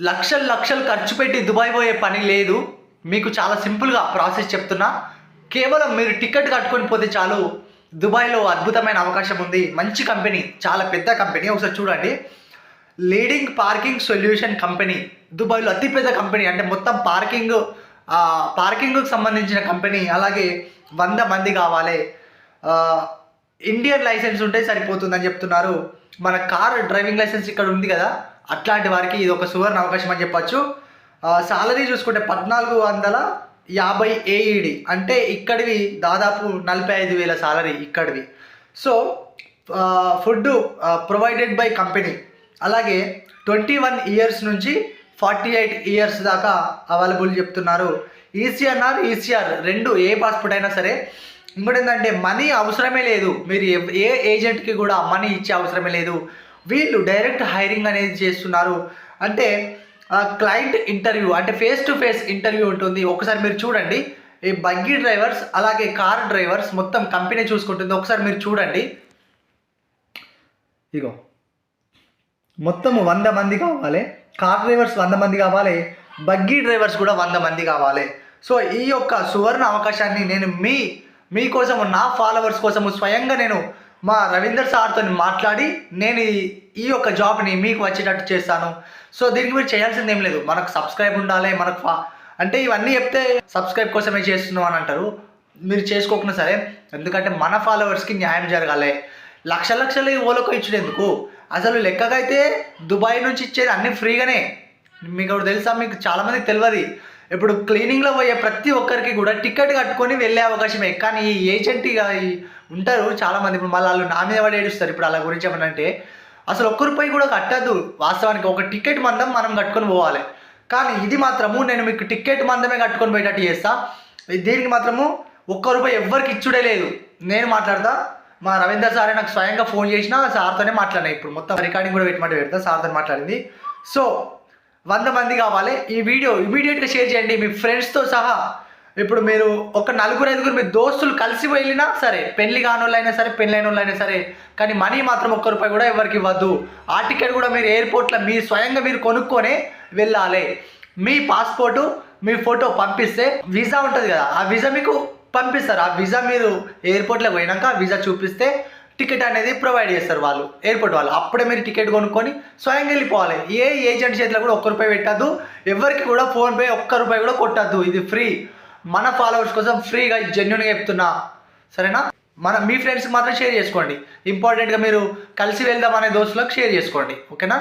లక్షలు లక్షలు ఖర్చు పెట్టి దుబాయ్ పోయే పని లేదు. మీకు చాలా సింపుల్గా ప్రాసెస్ చెప్తున్నా. కేవలం మీరు టికెట్ కట్టుకొని పోతే చాలు. దుబాయ్లో అద్భుతమైన అవకాశం ఉంది. మంచి కంపెనీ చాలా పెద్ద కంపెనీ. ఒకసారి చూడండి. Leading parking solution company. దుబాయ్లో అతిపెద్ద కంపెనీ. అంటే మొత్తం పార్కింగ్ పార్కింగ్కి సంబంధించిన కంపెనీ. అలాగే వంద మంది కావాలి. ఇండియన్ లైసెన్స్ ఉంటే సరిపోతుందని చెప్తున్నారు. మన కార్ డ్రైవింగ్ లైసెన్స్ ఇక్కడ ఉంది కదా అట్లాంటి వారికి ఇది ఒక సువర్ణ అవకాశం అని చెప్పొచ్చు. సాలరీ చూసుకుంటే పద్నాలుగు వందల యాభై ఏఈడి అంటే ఇక్కడివి దాదాపు నలభై ఐదు వేల salary ఇక్కడివి. So food provided by company. అలాగే ట్వంటీ వన్ ఇయర్స్ నుంచి ఫార్టీ ఎయిట్ ఇయర్స్ దాకా అవైలబుల్ చెప్తున్నారు. ఈసీఆర్ఆర్ ఈసీఆర్ రెండు ఏ పాస్పోర్ట్ అయినా సరే. ఇంకోటి ఏంటంటే మనీ అవసరమే లేదు. మీరు ఏ ఏజెంట్కి కూడా మనీ ఇచ్చే అవసరమే లేదు. వీళ్ళు డైరెక్ట్ హైరింగ్ అనేది చేస్తున్నారు. అంటే క్లయింట్ ఇంటర్వ్యూ అంటే ఫేస్ టు ఫేస్ ఇంటర్వ్యూ ఉంటుంది. ఒకసారి మీరు చూడండి. ఈ బగ్గీ డ్రైవర్స్ అలాగే కార్ డ్రైవర్స్ మొత్తం కంపెనీ చూసుకుంటుంది. ఒకసారి మీరు చూడండి. ఇగో. మొత్తం వంద మంది కావాలి. కార్ డ్రైవర్స్ వంద మంది కావాలి. బగ్గీ డ్రైవర్స్ కూడా వంద మంది కావాలి. సో ఈ యొక్క సువర్ణ అవకాశాన్ని నేను మీ మీకోసము నా ఫాలోవర్స్ కోసము స్వయంగా నేను మా రవీందర్ సార్తో మాట్లాడి నేను ఈ- యొక్క జాబ్ని మీకు వచ్చేటట్టు చేస్తాను. సో దీనికి మీరు చేయాల్సింది ఏం లేదు. మనకు సబ్స్క్రైబ్ ఉండాలి మనకు ఫా అంటే ఇవన్నీ చెప్తే సబ్స్క్రైబ్ కోసమే చేస్తున్నాం అని అంటారు. మీరు చేసుకోకుండా సరే ఎందుకంటే మన ఫాలోవర్స్కి న్యాయం జరగాలి. లక్ష లక్షలు ఓలకు ఇచ్చేందుకు ఎందుకు? అసలు లెక్కకైతే దుబాయ్ నుంచి ఇచ్చేది అన్ని ఫ్రీగానే. మీకు తెలుసా? మీకు చాలామందికి తెలియదు. ఇప్పుడు క్లీనింగ్లో పోయే ప్రతి ఒక్కరికి కూడా టికెట్ కట్టుకొని వెళ్ళే అవకాశమే. కానీ ఈ ఏజెంట్ ఉంటారు చాలామంది. ఇప్పుడు మళ్ళీ వాళ్ళు నా మీద పడి ఏడుస్తారు. ఇప్పుడు అలా గురించి ఏమనంటే అసలు ఒక్క రూపాయి కూడా కట్టద్దు. వాస్తవానికి ఒక టికెట్ మందం మనం కట్టుకొని పోవాలి. కానీ ఇది మాత్రము నేను మీకు టికెట్ మందమే కట్టుకొని పోయేటట్టు చేస్తా. దీనికి మాత్రము ఒక్క రూపాయి ఎవ్వరికి ఇచ్చుడే లేదు. నేను మాట్లాడతా. మా రవీందర్ సారే నాకు స్వయంగా ఫోన్ చేసిన సార్తోనే మాట్లాడినా. ఇప్పుడు మొత్తం రికార్డింగ్ కూడా పెట్టమంటే పెడతా. సార్తో మాట్లాడింది. సో వంద మంది కావాలి. ఈ వీడియో ఇమీడియట్గా షేర్ చేయండి. మీ ఫ్రెండ్స్తో సహా ఇప్పుడు మీరు ఒక నలుగురు ఐదుగురు మీ దోస్తులు కలిసి వెళ్ళినా సరే పెళ్ళి కాని వాళ్ళైనా సరే పెళ్ళైన వాళ్ళైనా సరే కానీ మనీ మాత్రం ఒక్క రూపాయి కూడా ఎవరికి ఇవ్వద్దు. ఆ టికెట్ కూడా మీరు ఎయిర్పోర్ట్లో మీ స్వయంగా మీరు కొనుక్కొని వెళ్ళాలి. మీ పాస్పోర్టు మీ ఫోటో పంపిస్తే వీసా ఉంటుంది కదా ఆ వీసా మీకు పంపిస్తారు. ఆ వీసా మీరు ఎయిర్పోర్ట్లో పోయినాక వీసా చూపిస్తే టికెట్ అనేది ప్రొవైడ్ చేస్తారు వాళ్ళు ఎయిర్పోర్ట్ వాళ్ళు. అప్పుడే మీరు టికెట్ కొనుక్కొని స్వయంగా వెళ్ళిపోవాలి. ఏ ఏజెంట్ చేతిలో కూడా ఒక్క రూపాయి పెట్టద్దు ఎవరికి కూడా ఫోన్పే ఒక్క రూపాయి కూడా కొట్టద్దు. ఇది ఫ్రీ. మన ఫాలోవర్స్ కోసం ఫ్రీగా జెన్యున్గా చెప్తున్నా. సరేనా? మన మీ ఫ్రెండ్స్కి మాత్రం షేర్ చేసుకోండి. ఇంపార్టెంట్గా మీరు కలిసి వెళ్దాం అనే దోస్తులకు షేర్ చేసుకోండి. ఓకేనా